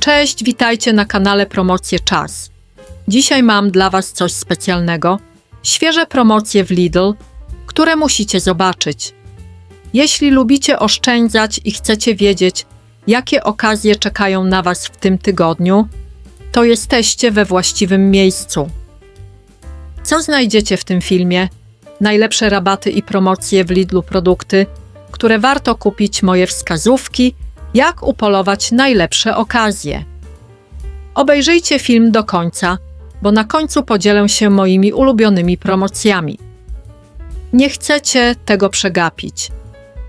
Cześć, witajcie na kanale Promocje Czas. Dzisiaj mam dla Was coś specjalnego. Świeże promocje w Lidl, które musicie zobaczyć. Jeśli lubicie oszczędzać i chcecie wiedzieć, jakie okazje czekają na Was w tym tygodniu, to jesteście we właściwym miejscu. Co znajdziecie w tym filmie? Najlepsze rabaty i promocje w Lidlu produkty, które warto kupić, moje wskazówki, jak upolować najlepsze okazje. Obejrzyjcie film do końca, bo na końcu podzielę się moimi ulubionymi promocjami. Nie chcecie tego przegapić.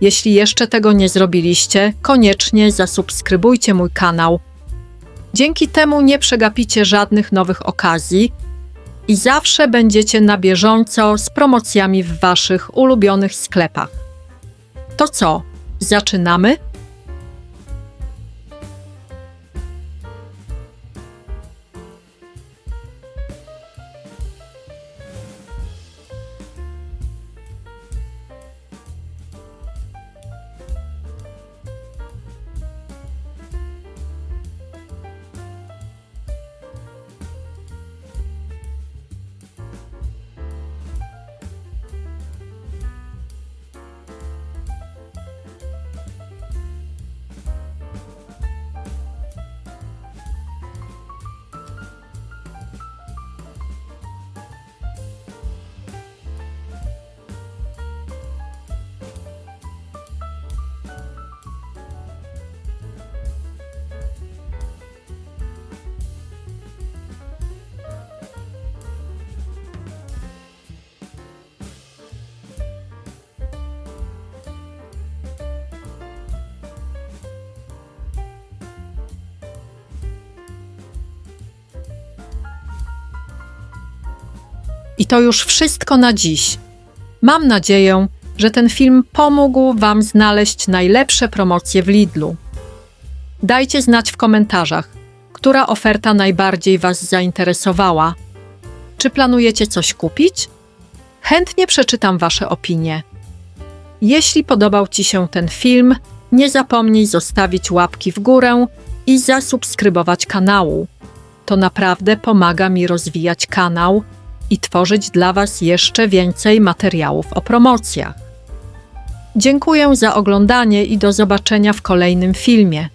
Jeśli jeszcze tego nie zrobiliście, koniecznie zasubskrybujcie mój kanał. Dzięki temu nie przegapicie żadnych nowych okazji i zawsze będziecie na bieżąco z promocjami w Waszych ulubionych sklepach. To co, zaczynamy? I to już wszystko na dziś. Mam nadzieję, że ten film pomógł Wam znaleźć najlepsze promocje w Lidlu. Dajcie znać w komentarzach, która oferta najbardziej Was zainteresowała. Czy planujecie coś kupić? Chętnie przeczytam Wasze opinie. Jeśli podobał Ci się ten film, nie zapomnij zostawić łapki w górę i zasubskrybować kanału. To naprawdę pomaga mi rozwijać kanał i tworzyć dla Was jeszcze więcej materiałów o promocjach. Dziękuję za oglądanie i do zobaczenia w kolejnym filmie.